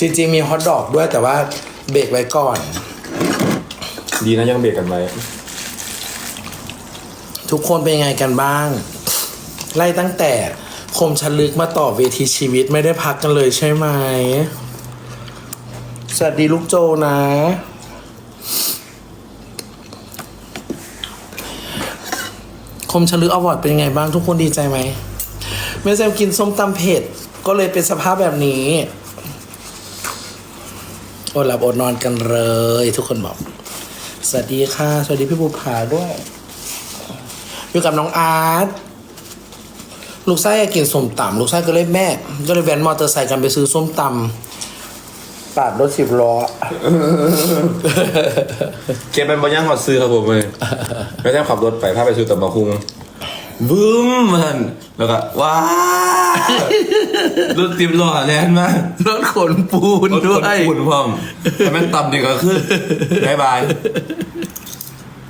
จริงๆมีฮอทดอกด้วยแต่ว่าเบรกไว้ก่อน ดีนะยังเบรกกันไว้ทุกคนเป็นยังไงกันบ้าง ไล่ตั้งแต่คมชันลึกมาต่อเวทีชีวิตไม่ได้พักกันเลยใช่ไหม สวัสดีลูกโจนะ คมชันลึกอวอร์ดเป็นยังไงบ้างทุกคนดีใจไหมแม่แซมกินส้มตำเผ็ด ก็เลยเป็นสภาพแบบนี้ อดหลับอดนอนกันเลย ทุกคนบอก สวัสดีค่ะ สวัสดีพี่บุภาด้วย อยู่กับน้องอาร์ตลูกไส้อยกินส้มตำลูกไส้ก็เลยแม่ ก็เลยแวนมอเตอร์ไซค์กันไปซื้อส้มตำปาดรถสิบล้อ เก็บเป็นบอลย่างหอดซื้อครับผมเลยไม่ได้ขับรถไปพาไปซื้อตับมาคุงบึ้มมันแล้วก็ว้า รถติบล้อแล่นมากรถขนปูนรถด้ควนยปุ่นพร้อมแต่แม่งต่ำดีก็ขึ้นบายบาย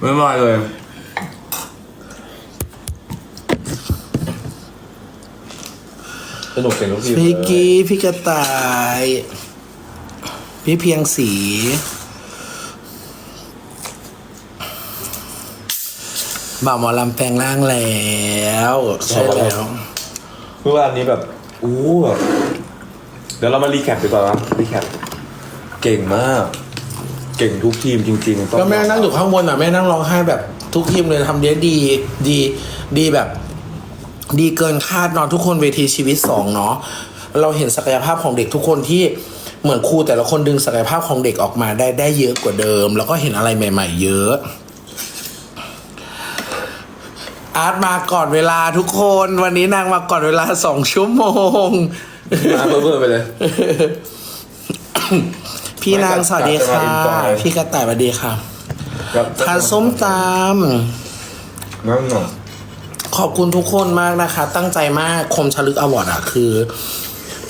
ไม่บายเลยสนุกเป็นลูกทีมพี่กี้พี่กระต่าย พี่เพียงสี บ่าวหมอลำแปลงร่างแล้ว ใช่แล้ว เมื่อวานนี้แบบ อู้เดี๋ยวเรามารีแคปดีกว่านะรีแคปเก่งมาก เก่งทุกทีมจริงๆต้องก็แม่นั่งอยู่ข้างบนอะแม่นั่งร้องไห้แบบทุกทีมเลยทำได้ดีดีดีแบบ ดีเกินคาดเนอนทุกคนเวทีชีวิตสองเนาะเราเห็นศักยภาพของเด็กทุกคนที่เหมือนครูแต่ละคนดึงศักยภาพของเด็กออกมาได้ได้เยอะกว่าเดิม แล้วก็เห็นอะไรใหม่ ๆ เยอะ อาร์ตมาก่อนเวลาทุกคน วันนี้นางมาก่อนเวลาสองชั่วโมง มาเพิ่มๆไปเลย พี่นางสวัสดีค่ะจะมา enjoy พี่กระต่ายสวัสดีค่ะครับทานส้มตำนั่งหน่อยขอบคุณทุกคนมากนะคะ ตั้งใจมากคมชลึกอวอร์ดอะคือ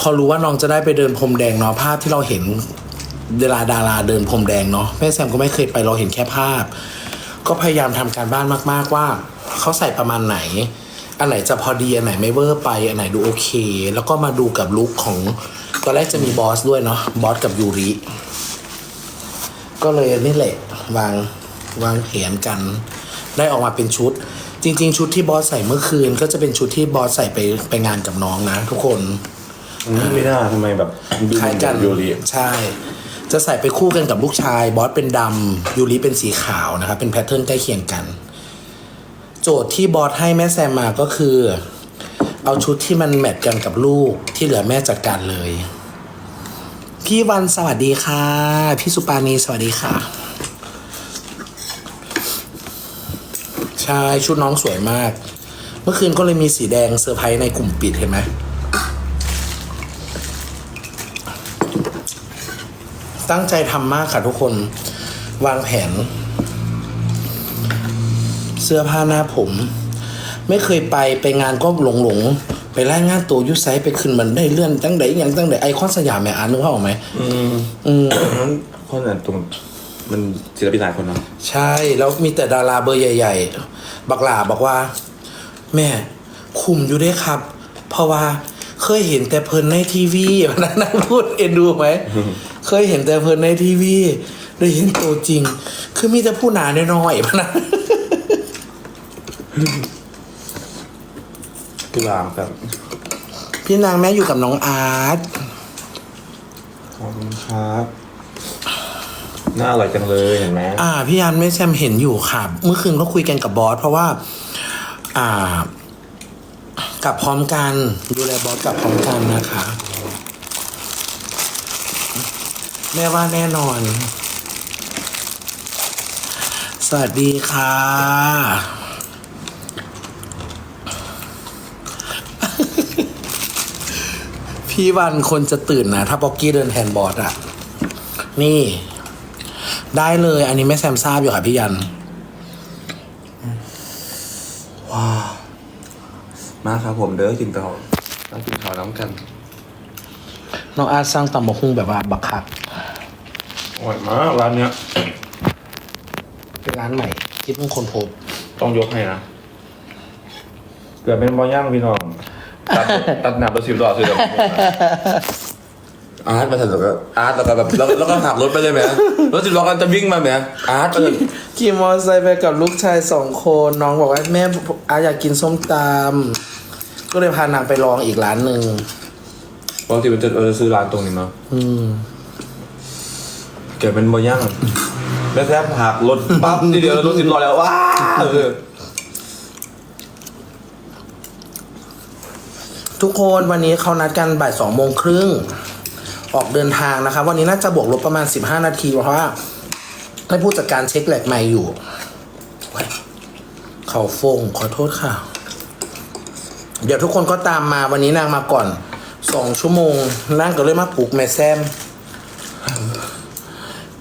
พอรู้ว่าน้องจะได้ไปเดินพรมแดงเนาะภาพที่เราเห็นเวลาดาราเดินพรมแดงเนาะแม่แซมก็ไม่เคยไปเราเห็นแค่ภาพ ก็พยายามทำการบ้านมาก ๆว่า เขาใส่ประมาณไหน อันไหนจะพอดีอันไหนไม่เวอร์ไป อันไหนดูโอเค แล้วก็มาดูกับลุคของตอนแรกจะมีบอสด้วยเนาะบอสกับยูริก็เลยนี่แหละวางวางแผนกัน ได้ออกมาเป็นชุด จริง ๆ ชุดที่บอสใส่เมื่อคืน ก็จะเป็นชุดที่บอสใส่ไปไปงานกับน้องนะ ทุกคนนี่ไม่น่าทำไมแบบดูคล้ายกันโยรีใช่ จะใส่ไปคู่กันกับลูกชาย บอสเป็นดำยูริเป็นสีขาวนะครับเป็นแพทเทิร์นใกล้เคียงกันโจทย์ที่บอสให้แม่แซมมาก็คือ เอาชุดที่มันแมทกันกับลูกที่เหลือแม่จัดการเลย พี่วันสวัสดีค่ะ พี่สุปานีสวัสดีค่ะ ใช่ชุดน้องสวยมาก เมื่อคืนก็เลยมีสีแดงเซอร์ไพรส์ในกลุ่มปิดเห็นไหมตั้งใจทำมากค่ะทุกคนวางแผน สื้อผ้าหน้าผม ไม่เคยไปไปงานก็หลงหลงๆไปรายงานตัวอยุไซต์ไปขึ้นมันได้เลื่อนตั้งแต่อย่างตั้งแต่ไอคอนสยามแม่อ่านนึกภาพออกไหมอืมอืมนั้นเพราะนั้นตรงมันศิลปินหลายคนเนาะใช่แล้วมีแต่ดาราเบอร์ใหญ่ ๆ บักหลาบอกว่า แม่ คุมอยู่ได้ครับ เพราะว่าเคยเห็นแต่เพลินในทีวีวันนั้นนะพูดเอ็นดูไหมเคยเห็นแต่เพลินในทีวีได้เห็นตัวจริง คือมีแต่ผู้หนาน้อยๆพะนะ พี่รามครับพี่นางแม่อยู่กับน้องอาร์ตขอบคุณครับน่าอร่อยจังเลยเห็นไหมอ่าพี่ยันไม่แซมเห็นอยู่ค่ะเมื่อคืนก็คุยกันกับบอสเพราะว่า อ่ากลับพร้อมกันดูแลบอสกลับพร้อมกันนะคะแม่ว่าแน่นอน สวัสดีค่ะ พี่วันคนจะตื่นนะ ถ้าบ็อกกี้เดินแทนบอสอะนี่ ได้เลย อันนี้แม่แซมทราบอยู่ค่ะพี่ยันมาครับผมเด้อกินข้าวต้องกินข้าวน้ำกันน้องอาร์ตสร้างตำบกหุ่งแบบว่าบักคักอร่อยมากร้านเนี้ยเป็นร้านใหม่คิดว่าคนพบ ต้องยกให้นะเกิดเป็นบอย่างพี่น้อง ตัดตัดหนับตัวสิบดอกสิเดี๋ยวอาร์ตมาถึงแล้วก็อาร์ตแล้วก็แบบแล้วแล้วก็หักรถไปเลยไหมรถสิบล้อกันจะวิ่งมาไหมอาร์ตไปเลยขี่มอเตอร์ไซค์ไปกับลูกชายสองคนน้องบอกว่าแม่อาอยากกินส้มตำก็เลยพานางไปลองอีกร้านหนึ่งปกติมันจะเออซื้อร้านตรงนี้เนาะอืมเกิดเป็นบอย่างแล้วแทบหักรถปั๊บทีเดียวรถสิบล้อแล้วว้าเออ ทุกคนวันนี้เขานัดกันบ่ายสองโมงครึ่งออกเดินทางนะครับ วันนี้น่าจะบวกลบประมาณสิบห้านาที เพราะว่าให้ผู้จัดการเช็คแหลกใหม่อยู่เว้ยเขาฟงขอโทษค่ะ เดี๋ยวทุกคนก็ตามมาวันนี้นางมาก่อนสองชั่วโมงนั่งก็เลยมาปลุกแม่แซม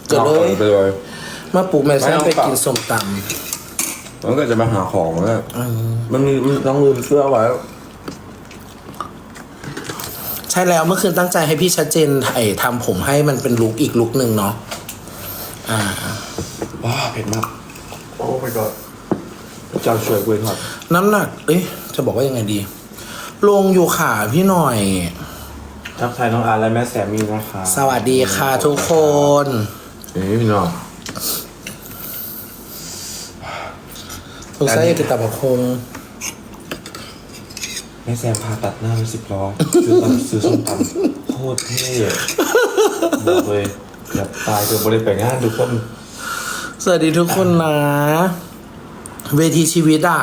ก็เอาเลย ไปเลยมาปลุกแม่แซมไม่ไปเอากลับกินส้มตมันก็จะมาหาของแล้วำอืมมันมีมันต้องลืมเสื้อไว้ใช่แล้วเมื่อคืนตั้งใจให้พี่ชัดเจนไอ้ทำผมให้มันเป็นลุกอีกลุกหนึ่งเนาะอ่าว้าเผ็ดมาก โอ้ my god เจ้าช่วยกล้วยทอดน้ำหนัก เอ๊ะจะบอกว่ายังไงดี ลงอยู่ขาพี่หน่อย ทักทายน้องอาร์และแม่แซมมี่นะคะสวัสดีค่ะทุกคน นี่พี่น้องสงสัยติดตาบกคงแม่แซมพาตัดหน้าเป็นสิบล้อซื้อตำซื้อส้มตำโคตรเท่บอกเลยอย่าตายเกินบริไปงานทุกคน สวัสดีทุกคนนะ เวทีชีวิตอะ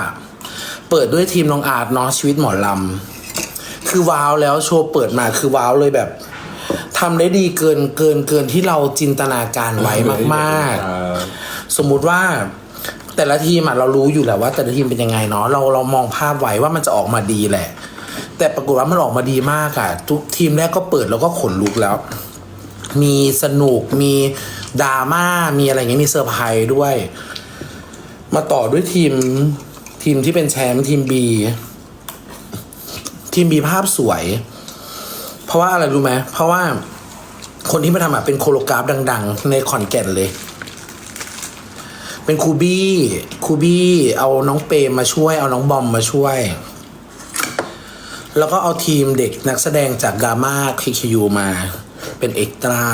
เปิดด้วยทีมน้องอาร์ตเนาะชีวิตหมอลำ คือว้าวแล้วโชว์เปิดมาคือว้าวเลยแบบทำได้ดีเกินเกินเกินที่เราจินตนาการไว้มาก ๆ สมมุติว่า แต่ละทีมอะเรารู้อยู่แหละว่า แต่ละทีมเป็นยังไงเนาะเราเรามองภาพไว้ว่ามันจะออกมาดีแหละ แต่ปรากฏว่ามันออกมาดีมากอะทุกทีมแรกก็เปิดแล้วก็ขนลุกแล้ว มีสนุกมีดราม่ามีอะไรอย่างเงี้ยมีเซอร์ไพรส์ด้วย มาต่อด้วยทีมทีมที่เป็นแชมป์ทีมบีทีมบีภาพสวย เพราะว่าอะไรรู้ไหมเพราะว่าคนที่มาทำอะเป็นโคโลกราฟดัง ๆ ในขอนแก่นเลย เป็นครูบี้ครูบี้เอาน้องเปมมาช่วย เอาน้องบอมมาช่วย แล้วก็เอาทีมเด็กนักแสดงจากกามาคีคิวมา เป็นเอ็กตร้า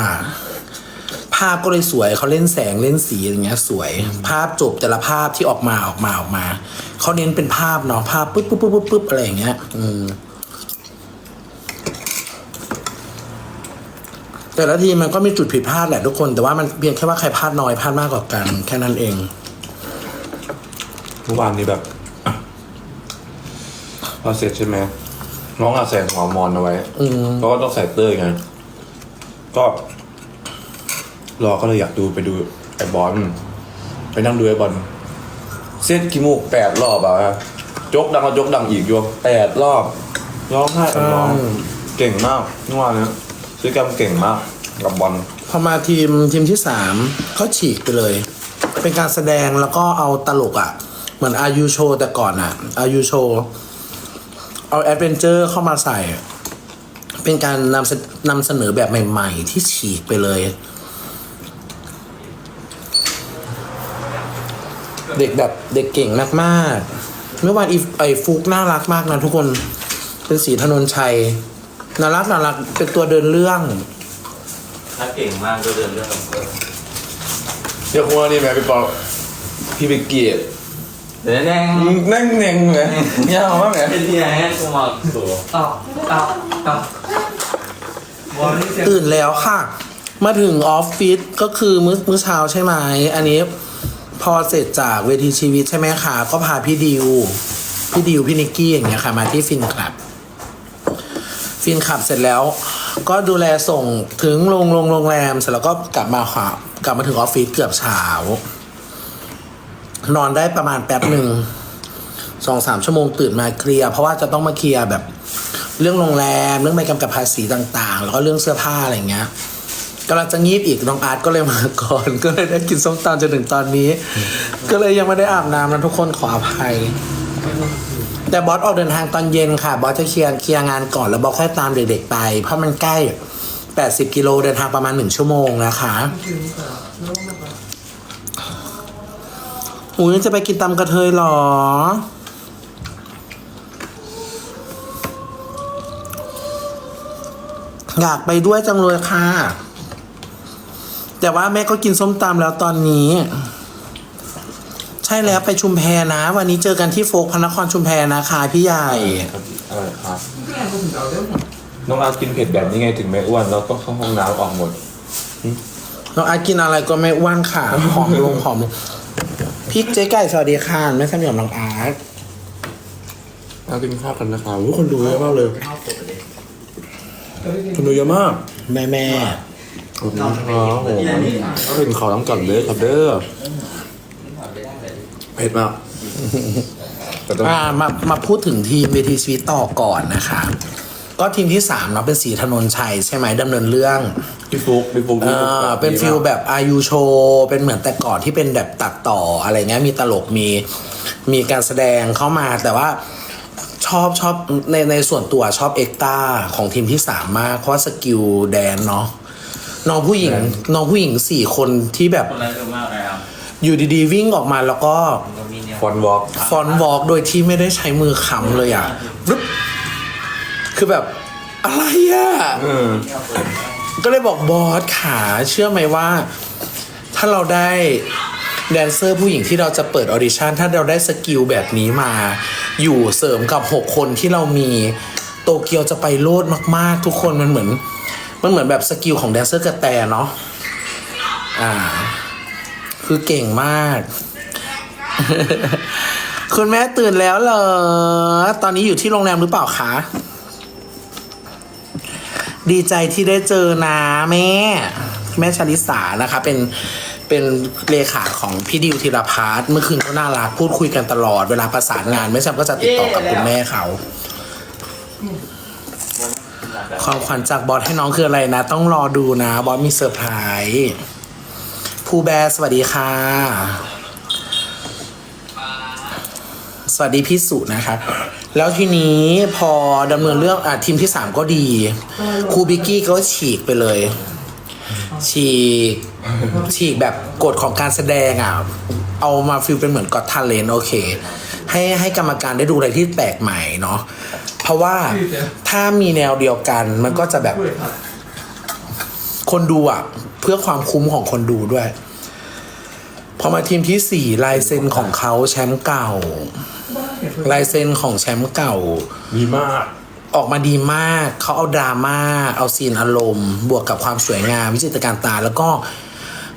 ภาพก็เลยสวยเขาเล่นแสงเล่นสีอย่างเงี้ย สวย ภาพจบแต่ละภาพที่ออกมาออกมาออกมาเขาเน้นเป็นภาพเนาะภาพปุ๊บปุ๊บปุ๊บปุ๊บอะไรอย่างเงี้ย อืม แต่ละทีมมันก็มีจุดผิดพลาดแหละทุกคน แต่ว่ามันเพียงแค่ว่าใครพลาดน้อยพลาดมากกว่ากัน แค่นั้นเองเมื่อวานนี้แบบพอเสร็จใช่ไหมน้องอาใส่หัวมอนเอาไว้อืมเพราะว่าต้องใส่เตอร์ไงก็รอก็เลยอยากดูไปดูไอ้บอลไปนั่งดูไอ้บอลเซตกิมูกแปดรอบอะจกดังก็จกดังอีกอยู่แปดรอบร้องไห้กับน้องใช่เก่งมากเมื่อวานเนี้ย ซื้อกรรมเก่งมากกับบอลพอมาทีมทีมที่สามเขาฉีกไปเลย เป็นการแสดงแล้วก็เอาตลกอะ่ะ เหมือนอายุโชแต่ก่อนอะ่ะอายุโชเอาแอดเวนเจอร์เข้ามาใส่ เป็นการนำเสนำเสนอแบบใหม่ ๆ ที่ฉีกไปเลย เด็กแบบเด็กเก่งมากๆเมื่อวานอีไอฟุกน่ารักมากนะทุกคนเป็นสีธนนชัย น่ารักน่ารักเป็นตัวเดินเรื่อง ถ้าเก่งมากก็เดินเรื่องกับเพื่อนเดี๋ยวคุณว่านี่แม่พี่ปอพี่ไปเกียรติเดี๋ยวแน่งนั่งเน่งไหมยาวมากไหมเป็นที่ไหนกูมาสูต่อต่อต่อวอลนี่เสียงตื่นแล้วค่ะ มาถึงออฟฟิศก็คือมื้อมื้อเช้าใช่ไหม อันนี้พอเสร็จจากเวทีชีวิตใช่ไหมคะ ก็พาพี่ดิว พี่ดิว พี่นิกกี้อย่างเงี้ยค่ะ มาที่ฟินคลับ ฟินคลับเสร็จแล้ว ก็ดูแลส่งถึงโรงโรงโรงแรม เสร็จแล้วก็กลับมาค่ะกลับมาถึงออฟฟิศเกือบเช้านอนได้ประมาณแป๊บหนึ่งสองสามชั่วโมงตื่นมาเคลียร์เพราะว่าจะต้องมาเคลียร์แบบ เรื่องโรงแรม เรื่องใบกำกับภาษีต่าง ๆ แล้วก็เรื่องเสื้อผ้าอะไรเงี้ยกำลังจะงีบอีกน้องอาร์ตก็เลยมาก่อน ก็เลยได้กินส้มตำจนถึงตอนนี้ ก็เลยยังไม่ได้อาบน้ำนะทุกคนขออภัย แต่บอสออกเดินทางตอนเย็นค่ะ บอสจะเคลียร์เคลียร์งานก่อนแล้วบอสค่อยตามเด็กๆไป เพราะมันใกล้ 80 กิโลเดินทางประมาณ 1 ชั่วโมงนะคะอุ้ยจะไปกินตำกระเทยหรอ อยากไปด้วยจังเลยค่ะ แต่ว่าแม่ก็กินส้มตำแล้วตอนนี้ ช่แล้วไปชุมแพนะ วันนี้เจอกันที่โฟกพระนครชุมแพนะคะพี่ใหญ่ครับอร่อยครับน้องอาร์ตกินเผ็ดแบบนี้ไงถึงไม่อ้วนแล้วก็เข้าห้องน้ำออกหมดน้องอาร์ตกินอะไรก็ไม่อ้วนค่ะผอมลงผอมลงพี่เจ๊ไก่สวัสดีค่ะแม่สำหรับน้องอาร์ตเรากินข้าวกันนะครับอุ๊ยคนดูเยอะมากเลยคนดูเยอะมาก แม่แม่ขอบคุณครับผมก็เป็นขอต้องก่อนเลยครับเด้อเผ็ดมากแต่ต้องอ่ามามาพูดถึงทีมเวทีชีวิตต่อก่อนนะคะ ก็ทีมที่สามเนาะเป็นสีถนนชัยใช่ไหมดำเนินเรื่อง พี่ฟุกพี่ฟุกเอพี่ฟุกอเป็นฟิลแบบอายุโชว์เป็นเหมือนแต่ก่อนที่เป็นแบบตัดต่ออะไรเงี้ยมีตลกมีมีการแสดงเข้ามาแต่ว่าชอบชอบในในส่วนตัวชอบเอ็กตาของทีมที่สามมากเพราะว่าสกิลแดนเนาะน้องผู้หญิงน้องผู้หญิงสี่คนที่แบบ คนนั้นเยอะมากเลยครับ อยู่ดีๆวิ่งออกมาแล้วก็ผมก็มีเนี่ยฟอนวอล์กฟอนต์วอล์กโดยที่ไม่ได้ใช้มือค้ำเลยอะรึบคือแบบอะไรอะอืมก็เลยบอกบอสขาเชื่อไหมว่า ถ้าเราได้แดนเซอร์ผู้หญิงที่เราจะเปิดออดิชั่นถ้าเราได้สกิลแบบนี้มา อยู่เสริมกับ 6 คนที่เรามีโตเกียวจะไปโลดมาก ๆ ทุกคนมันเหมือน มันเหมือนแบบสกิลของแดนเซอร์กระแตเนาะอ่า คือเก่งมาก คุณแม่ตื่นแล้วเหรอ ตอนนี้อยู่ที่โรงแรมหรือเปล่าคะ ดีใจที่ได้เจอนะแม่ แม่ชลิสานะคะ เป็นเป็นเลขาของพี่ดิวธีรพัฒน์เมื่อคืนก็น่ารักพูดคุยกันตลอดเวลาประสานงานแม่แซมก็จะติดต่อกับคุณแม่เขาความขวัญจากบอสให้น้องคืออะไรนะ ต้องรอดูนะ บอสมีเซอร์ไพรส์ ภูแบร์สวัสดีค่ะ สวัสดีพี่สุนะครับ แล้วทีนี้พอดำเนินเรื่องอะทีมที่สามก็ดีครูบิกกี้ก็ฉีกไปเลย ฉีก ฉีกแบบกฎของการแสดงอะ เอามาฟิลเป็นเหมือนกอดทาเลนโอเค ให้ให้กรรมการได้ดูอะไรที่แปลกใหม่เนาะเพราะว่าถ้ามีแนวเดียวกันมันก็จะแบบ คนดูอะ เพื่อความคุ้มของคนดูด้วย พอมาทีมที่สี่ลายเซ็นของเขาแชมป์เก่า ลายเซ็นของแชมป์เก่า ดีมาก ออกมาดีมากเขาเอาดราม่าเอาซีนอารมณ์ บวกกับความสวยงามวิจิตรการตา แล้วก็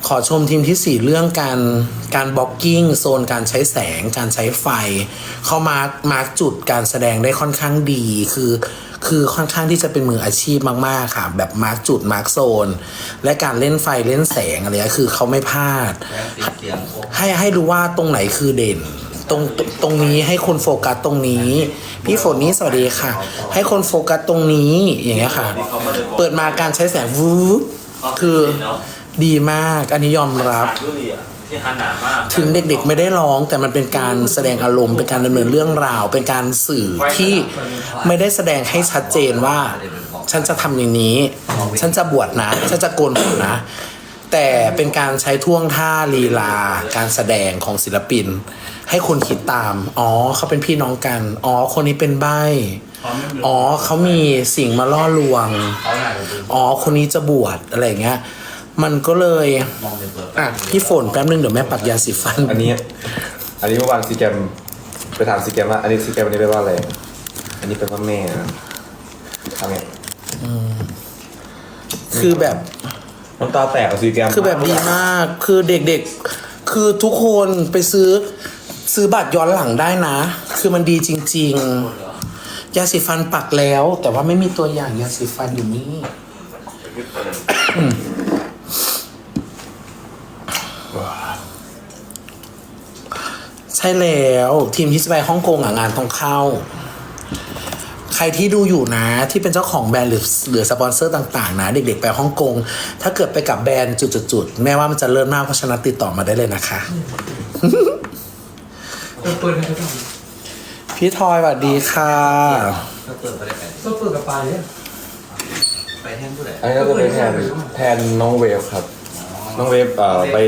ขอชมทีมที่สี่เรื่องการการบล็อกกิ้งโซนการใช้แสง การใช้ไฟ เขามาร์กมาร์กจุดการแสดงได้ค่อนข้างดี คือ คือค่อนข้างที่จะเป็นมืออาชีพมากๆค่ะ แบบมาร์กจุดมาร์กโซน และการเล่นไฟเล่นแสงอะไรก็คือเขาไม่พลาดแล้วเสียงโอ้ให้ให้รู้ว่าตรงไหนคือเด่นตรงตรงตรงนี้ให้คนโฟกัสตรงนี้ พี่ฝนนี้สวัสดีค่ะ ให้คนโฟกัสตรงนี้อย่างเงี้ยค่ะ เปิดมาการใช้แสงวูบคือดีมาก อันนี้ยอมรับ ดูดิอะที่ขนาดมากถึงเด็กๆไม่ได้ร้องแต่มันเป็นการแสดงอารมณ์เป็นการดำเนินเรื่องราว เป็นการสื่อที่ไม่ได้แสดงให้ชัดเจนว่า ฉันจะทำอย่างนี้ ฉันจะบวชนะ ฉันจะโกนผมนะ แต่เป็นการใช้ท่วงท่าลีลา การแสดงของศิลปิน ให้คนคิดตาม อ๋อเขาเป็นพี่น้องกัน อ๋อคนนี้เป็นใบอ๋อเขามีสิ่งมาล่อลวงเขาหน่าจะดูอ๋อคนนี้จะบวชอะไรอย่างเงี้ย มันก็เลยมองเป็นเปิดอะพี่ฝนแป๊บนึงเดี๋ยวแม่ปักยาสีฟัน อันนี้ อันนี้เมื่อวานซีแกมไปถามซีแกมว่า อันนี้ซีแกมอันนี้แปลว่าอะไร อันนี้แปลว่าแม่นะทำไงคือแบบน้ำตาแตกกับซีแกมคือแบบดีมาก คือเด็กๆ คือทุกคนไปซื้อซื้อบัตรย้อนหลังได้นะ คือมันดีจริง ๆ ยาสีฟันปักแล้ว แต่ว่าไม่มีตัวอย่างยาสีฟันอยู่นี่ ช่แล้วทีมที่จะไปฮ่องกงอะงานต้องเข้า ใครที่ดูอยู่นะที่เป็นเจ้าของแบรนด์หรือหรือสปอนเซอร์ต่าง ๆ นะ เด็ก ๆ ไปฮ่องกง ถ้าเกิดไปกับแบรนด์จุดๆๆแม่ว่ามันจะเลิศมากเพราะฉะนั้นติดต่อมาได้เลยนะคะเปิดให้เขาทพี่ทอยสวัสดีค่ะถ้าเปิดไปได้ไงำก็เปิดกับปลายเนี่ยไปแท่นผู้ใดอันนี้ก็จะเป็นแทนแทนน้องเวฟครับ น้องเวฟเอ่อไป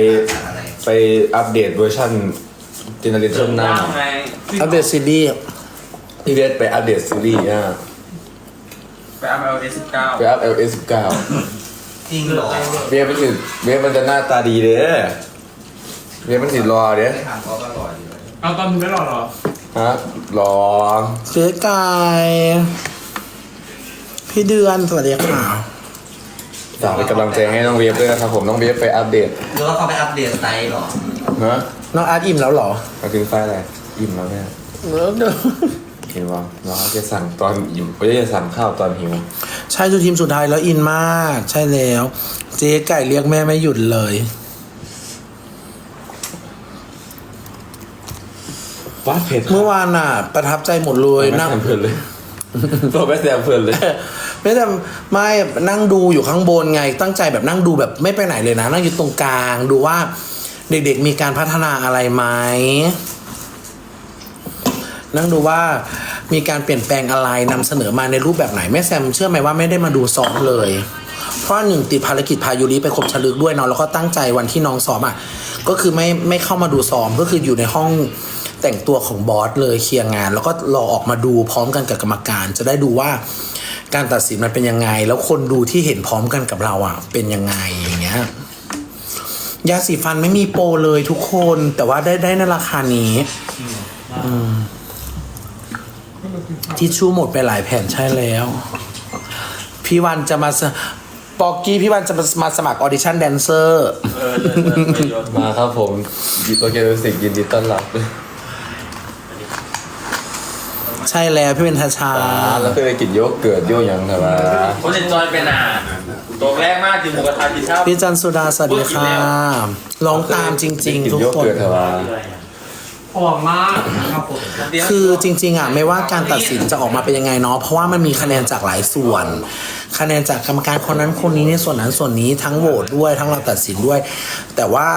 อะไรไปอัปเดตเวอร์ชันเจเนอเรชั่นหน้าไงอัปเดตซีรีส์พี่เวฟไปอัปเดตซีรีส์อะไปอัพเอลเอสิบเก้าไปอัพ LS 19จริงเหรอเวียมันสิเวียมันจะหน้าตาดีเด้อเวียมันสิรอเด้อถามเขาก็รออยู่เอาตอนนี้ไม่รอหรอฮะรอเจ๊ไก่พี่เดือนสวัสดีค่ะฝากเป็นกำลังใจให้น้องเวียด้วยนะครับผมน้องเวียไปอัปเดตหรือว่าเขาไปอัปเดตไซต์เหรอนะ น้องอาร์ตอิ่มแล้วเหรอมาถึงไฟอะไรอิ่มแล้วเนี่ยเลิกเด้อเห็นว่าเราจะสั่งตอนอิ่มไม่จะสั่งข้าวตอนหิว ใช่คือทีมสุดท้ายแล้วอินมาก ใช่แล้ว เจ๊ไก่เรียกแม่ไม่หยุดเลยว้าเผ็ดเมื่อวานน่ะ ประทับใจหมดเลยไม่นั่งแซมเพลินเลยตัวไม่แซมเพลินเลย ไม่แต่ไม่นั่งดูอยู่ข้างบนไงตั้งใจแบบนั่งดูแบบไม่ไปไหนเลยนะ นั่งอยู่ตรงกลางดูว่า เด็กๆมีการพัฒนาอะไรไหมนั่งดูว่ามีการเปลี่ยนแปลงอะไรนำเสนอมาในรูปแบบไหนแม่แซมเชื่อไหมว่าไม่ได้มาดูซ้อมเลย เพราะหนึ่งติดภารกิจพายุริไปครบฉลึกด้วยเนาะแล้วก็ตั้งใจวันที่น้องซ้อมอะก็คือไม่ไม่เข้ามาดูซ้อมก็คืออยู่ในห้องแต่งตัวของบอสเลยเคลียร์งาน แล้วก็รอออกมาดูพร้อมกันกับกรรมการ จะได้ดูว่าการตัดสินมันเป็นยังไง แล้วคนดูที่เห็นพร้อมกันกับเราอะเป็นยังไงอย่างเงี้ย ยาสีฟันไม่มีโปรเลยทุกคน แต่ว่าได้ได้ในราคานี้อืมทิชชู่หมดไปหลายแผ่นใช่แล้ว พี่วันจะมาสปอกกี้พี่วันจะมาสมัครออดิชั่นแดนเซอร์ มาครับผมโตเกียวมิวสิกยินดีต้อนรับ ใช่แล้วพี่เป็นทาชา แล้วเคยไปกินโยเกิร์ตโยหยังครับว่าคนเล่นจอยเป็นอะตัวแรกมากกินหมูกระทะกินข้าวพี่จันสุดาสวัสดีค่ะร้องตามจริงกินๆทุกโยคนเกิร์ตครับว่าหอมมากครับผมคือจริง ๆอะไม่ว่าการตัดสินจะออกมาเป็นยังไงเนาะเพราะว่ามันมีคะแนนจากหลายส่วน คะแนนจากกรรมการคนนั้นคนนี้ในส่วนนั้นส่วนนี้ทั้งโหวตด้วยทั้งเราตัดสินด้วย แต่ว่า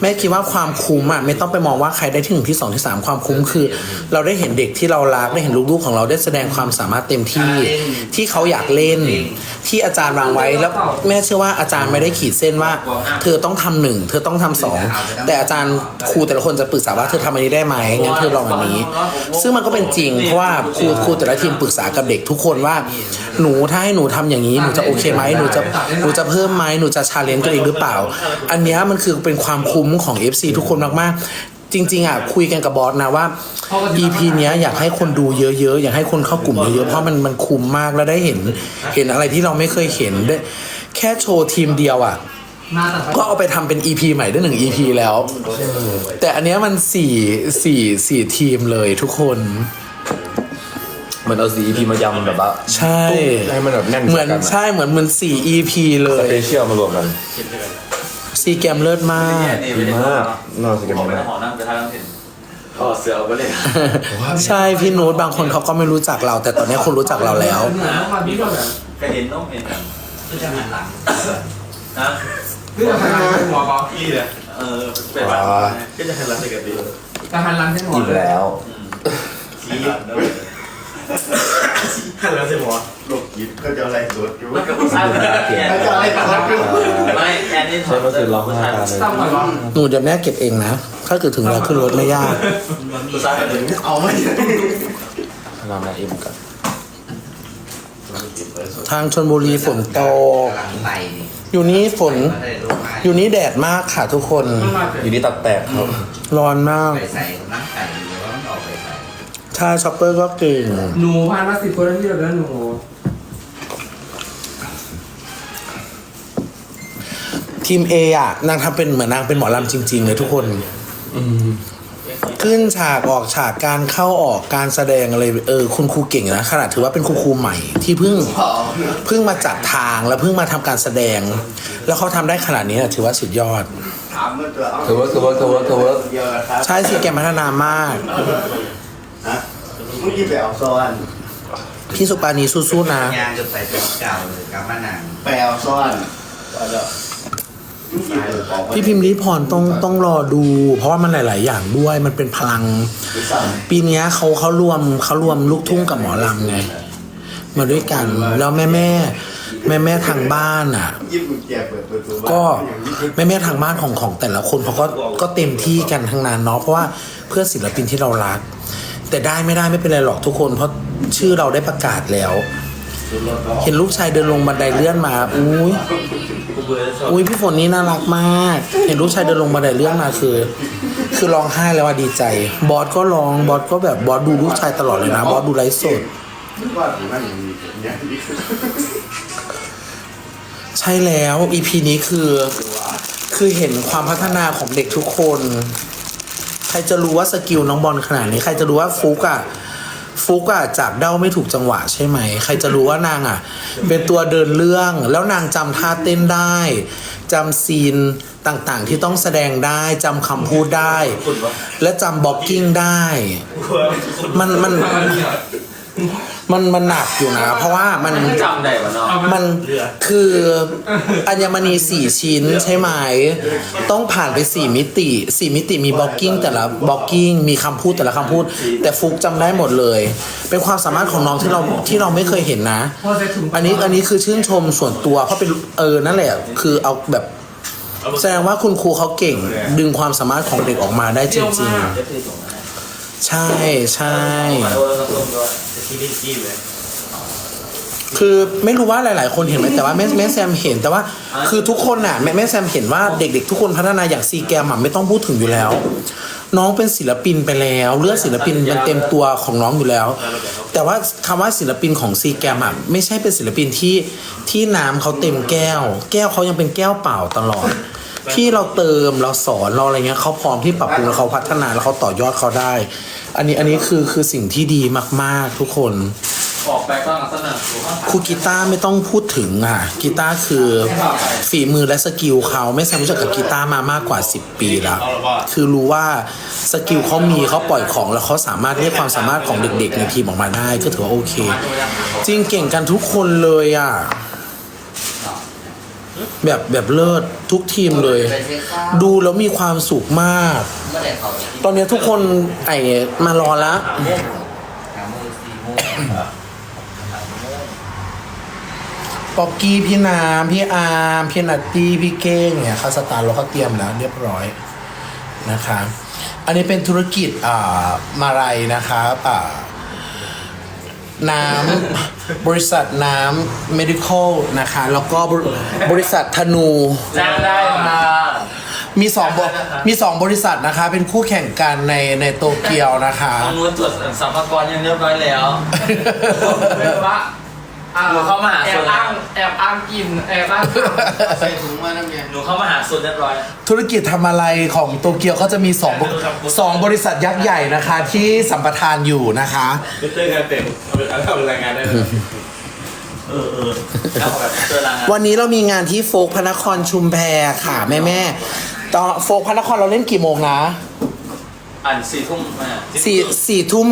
แม่คิดว่าความคุ้มอะไม่ต้องไปมองว่าใครได้ที่หนึ่งที่สองที่สามความคุ้มคือ เราได้เห็นเด็กที่เรารักได้เห็นลูกๆของเราได้แสดงความสามารถเต็มที่ที่เขาอยากเล่น ที่อาจารย์วางไว้แล้วแม่เชื่อว่าอาจารย์ไม่ได้ขีดเส้นว่า เธอต้องทำหนึ่งเธอต้องทำสองแต่อาจารย์ครูแต่ละคนจะปรึกษาว่าเธอทำอันนี้ได้ไหมงั้นเธอลองอันนี้ ซึ่งมันก็เป็นจริงเพราะว่าครูครูแต่ละทีมปรึกษากับเด็กทุกคนว่า หนูถ้าให้หนูทำอย่างนี้หนูจะโอเคไหมหนูจะหนูจะเพิ่มไหมหนูจะชาเลนจ์ตัวเองหรือเปล่า อันเนี้ยมันคือเป็นความคุ้มของ FC ทุกคนมากๆจริงๆอะคุยกันกับบอสนะว่า EP เนี้ยอยากให้คนดูเยอะๆ อยากให้คนเข้ากลุ่มเยอะๆ เพราะมันมันคุ้มมากแล้วได้เห็น เห็นอะไรที่เราไม่เคยเห็นได้แค่โชว์ทีมเดียวอะหน้าตัดก็เอาไปทำเป็น EP ใหม่ได้หนึ่ง EP แล้ว แต่อันเนี้ยมันสี่สี่สี่ทีมเลยทุกคน เหมือนเอาสีพีมายำแบบว่าใช่ให้มันแบบแน่นเหมือนกันใช่เหมือนเหมือนสี่ EP เลสยเปเชียลมารวมกันซีแกมเลิศมาก ดีมากน่าสนใจหอมากหอนั่งไปทางเห็นขอเสือเอาไปเลยใช่พี่นูตบางคนเขาก็ไม่รู้จักเรา แต่ตอนนี้คนรู้จักเราแล้วเหมือนเมื่อวานนี้ก็แบบก็เห็นน้องเห็นกันก็จะหันหลังนะนี่จะหันหลังใช่หัวก็พี่เลยเออเป็นแบบก็จะหันหลังใส่กันดีจะหันหลังใช่หัว อิ่มแล้ว ชี้หั นหลังใส่หัวลูกยิบก็จะอะไรสดอยู่มันกับผู้ชายเหมือนกันแอนก็จะอะไรสดอยู่ไม่แอนนี่ถอใช่ดก็คือร้องไห้ตาเลยตั้งก่อนร้องหนูเดี๋ยวแม่เก็บเองนะ ถ้าเกิดถึงแล้วขึ้นรถไม่ยากผู้ชายแบบนี้เอาไม่ได้ทำมาอิ่มกันทางชนบุรีฝนตกหลังไหลนี่อยู่นี้ฝนไม่ได้ลงมาอยู่นี้แดดมากค่ะทุกคนมันมาอยู่นี่ตับแตกครับร้อนมาก ถ้าช็อปเปอร์ก็เก่ง หนูผ่านมาสิบคนแล้วที่เราได้หนูทีม A อะนางทำเป็นเหมือนนางเป็นหมอลำจริง ๆ เลยทุกคน ขึ้นฉากออกฉากการเข้าออกการแสดงอะไรเออคุณครูเก่งนะขนาดถือว่าเป็นคุณครูใหม่ ที่เพิ่งเพิ่งมาจัดทางแล้วเพิ่งมาทำการแสดง แล้วเขาทำได้ขนาดนี้นะถือว่าสุดยอด ถามมันตัวเอาคือว่าคือว่าคือว่าคือว่าเวนะครับใช่สิแกมพัฒนามาก มึงยิบไปเอาซ้อนพี่สุปานีสู้ๆนะ ยางจะใส่ตัวเก่าเลยกับมะนาวไปเอาซ้อนเอาละพี่พิมพ์ริพรต้องต้องรอดู เพราะว่ามันหลาย ๆ อย่างด้วยมันเป็นพลังปีเนี้ยเขาเขารวมเขารวมลูกทุ่งกับหมอลำไงมาด้วยกัน แล้วแม่แม่แม่แม่ๆทางบ้านอะยิบมึงแกเปิดประตูบ้านก็อย่างนี้แม่แม่ๆทางบ้านของของแต่ละคนเขาก็ก็เต็มที่กันทั้งนั้นเนาะเพราะว่าเพื่อศิลปินที่เรารัก แต่ได้ไม่ได้ไม่เป็นไรหรอกทุกคน เพราะชื่อเราได้ประกาศแล้ว เห็นลูกชายเดินลงบันไดเลื่อนมาอุ้ยกูเบื่อแล้วอุ้ยพี่ฝนนี่น่ารักมาก เห็นลูกชายเดินลงบันไดเลื่อนมาคือ คือร้องไห้แล้วว่าดีใจ บอสก็ร้องบอสก็แบบบอสดูลูกชายตลอดเลยนะ บอสดูไลฟ์สดว่าถึงนั่นอย่างนี้อย่างนี้ใช่แล้ว EP นี้คือ คือเห็นความพัฒนาของเด็กทุกคนใค รจะรู้ว่าสกิลน้องบอลขนาดนี้ ใครจะรู้ว่าฟุกอะฟุกอะจับเด้าไม่ถูกจังหวะใช่ไหม ใครจะรู้ว่านางอะเป็นตัวเดินเรื่อง แล้วนางจำท่าเต้นได้จำซีนต่างๆ ที่ต้องแสดงได้จำคำพูดได้ และจำบ็อกกิ้งได้ มันมัน มันมันหนักอยู่นะ เพราะว่ามันจำได้ปะเนาะมันคืออัญมณีสี่ชิ้นใช่ไหมต้องผ่านไปสี่มิติสี่มิติมีบล็อกกิ้งแต่ละบล็อกกิ้งมีคำพูดแต่ละคำพูด แต่ฟุกจำได้หมดเลย เป็นความสามารถของน้องที่เราที่เราไม่เคยเห็นนะพอใส่ถุงอันนี้อันนี้คือชื่นชมส่วนตัวเพราะเป็นเออนั่นแหละ คือเอาแบบแสดงว่าคุณครูเขาเก่ง ดึงความสามารถของเด็กออกมาได้จริงจะคือส่งนะๆใช่ใช่ มาโดนต้องส่งด้วย จะคิดดิ้นกี้เลย คือไม่รู้ว่าหลาย ๆ คนเห็นไหมแต่ว่าแม่แม่แซมเห็นแต่ว่า คือทุกคนน่ะแม่แม่แซมเห็นว่าเด็ก ๆ ทุกคนพัฒนาอย่างซีแกมอะไม่ต้องพูดถึงอยู่แล้ว น้องเป็นศิลปินไปแล้ว เลือดศิลปินมันเต็มตัวของน้องอยู่แล้ว แต่ว่าคำว่าศิลปินของซีแกมอะไม่ใช่เป็นศิลปินที่ที่น้ำเขาเต็มแก้ว แก้วเขายังเป็นแก้วเปล่าตลอด ที่เราเติมเราสอนเราอะไรเงี้ยเขาพร้อมที่ปรับปรุงแล้วเขาพัฒนาแล้วเขาต่อยอดเขาได้ อันนี้อันนี้คือคือสิ่งที่ดีมากๆทุกคน ออกไปบ้างสนับสนุนครูกีตาร์ไม่ต้องพูดถึงอะกีตาร์คือฝีมือและสกิลเขาไม่แซมรู้จักกับกีตาร์มามากกว่า 10 ปีแล้ว คือรู้ว่าสกิลเขามีเขาปล่อยของแล้วเขาสามารถเรียกความสามารถของเด็กๆ ในทีมออกมาได้ก็ถือว่าโอเค จริงเก่งกันทุกคนเลยอะ แบบแบบเลิศทุกทีมเลย ดูแล้วมีความสุขมาก ตอนนี้ทุกคนไอ้มารอละป๊อกกี้พี่น้ำพี่อาร์มพี่นัตตี้พี่เก้งเนี่ยเขาสตาร์ทแล้วเขาเตรียมแล้วเรียบร้อยนะคะอันนี้เป็นธุรกิจอ่ามาลัยนะครับอ่าน้ำ บริษัทน้ำ medical นะคะ แล้วก็บริบริษัทธนู จ้างได้มา มีสองบมีสองบริษัทนะคะ เป็นคู่แข่งกันในในโตเกียวนะคะทางนู้นตรวจสัมภาระยังเรียบร้อยแล้วไม่ว่าอ่หนูเข้ามาหาแอส่วบนอ้างแอบอ้างกินแอบอ้างใส่ถุงมานั่นไงหนูเข้ามาหาสุดเรียบร้อย ธุรกิจทำอะไรของโตเกียวเขาจะมีสองบสองบริษัทยักษ์ใหญ่นะคะ ที่สัมปทานอยู่นะคะ ก็เจอกันเต็มเอาไปเอาไปรายงานได้เลย เออเออเอาแบบเจอรายงานวันนี้เรามีงานที่โฟกพระนครชุมแพค่ะ แม่แม่ๆ ตอนโฟกพระนครเราเล่นกี่โมงนะอ่านสี่ทุ่มมาสี่สี่ทุ่ม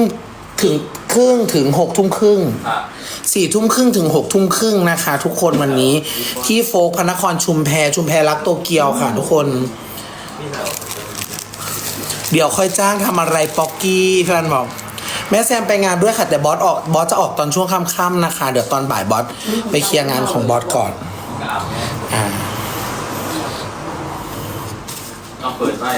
ถึงครึ่งถึงหกทุ่มครึ่งอะสี่ทุ่มครึ่งถึงหกทุ่มครึ่งนะคะ ทุกคนวันนี้ที่โฟกพระนครชุมแพชุมแพรักโตเกียวค่ะ ทุกคนเดี๋ยวค่อยจ้างทำอะไรป๊อกกี้แฟนบอก แม่แซมไปงานด้วยค่ะแต่บอสออกบอสจะออกตอนช่วงค่ำๆนะคะ เดี๋ยวตอนบ่ายบอสไปเคลียร์งานของบอสก่อนกราบแม่อ่า เอาเปิดไว้